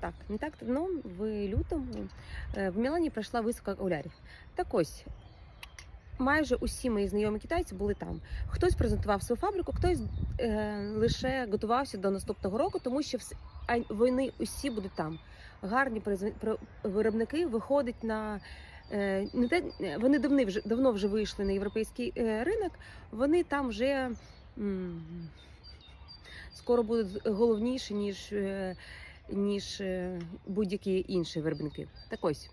Так, не так давно, в лютому, е, в Мілані пройшла виставка окулярів. Так ось, майже усі мої знайомі китайці були там. Хтось презентував свою фабрику, хтось е, лише готувався до наступного року, тому що вс- вони усі будуть там. Гарні виробники виходять на. е, Не те, вони давно вже давно вже вийшли на європейський е, ринок. Вони там вже скоро будуть головніші, ніж, е, ніж е, будь-які інші виробники. Так ось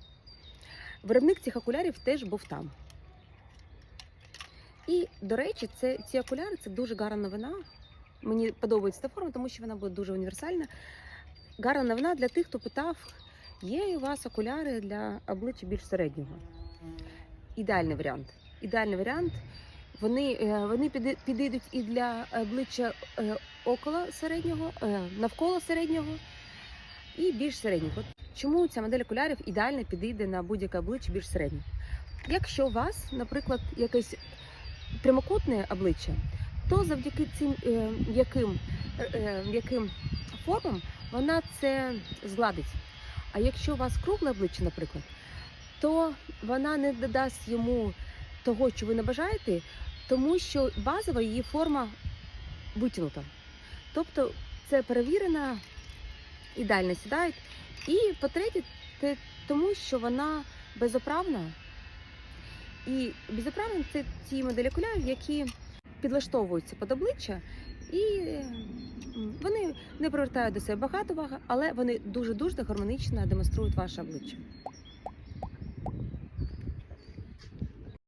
виробник цих окулярів теж був там. І, до речі, це, ці окуляри це дуже гарна новина. Мені подобається ця форма, тому що вона буде дуже універсальна. Гарна новина для тих, хто питав, є у вас окуляри для обличчя більш середнього. Ідеальний варіант. Ідеальний варіант. Вони, е, вони підійдуть і для обличчя е, около середнього, навколо середнього і більш середнього. От Чому ця модель окулярів ідеально підійде на будь-яке обличчя більш середнє? Якщо у вас, наприклад, якесь прямокутне обличчя, то завдяки цим е, м'яким, е, м'яким формам вона це згладить. А якщо у вас кругле обличчя, наприклад, то вона не додасть йому того, що ви не бажаєте, тому що базова її форма витягнута. Тобто це перевірена, ідеально сідають. І по-третє, тому що вона безоправна. І безоправна це ті моделі окулярів, які підлаштовуються під обличчя, і вони не привертають до себе багато уваги, але вони дуже дуже гармонічно демонструють ваше обличчя.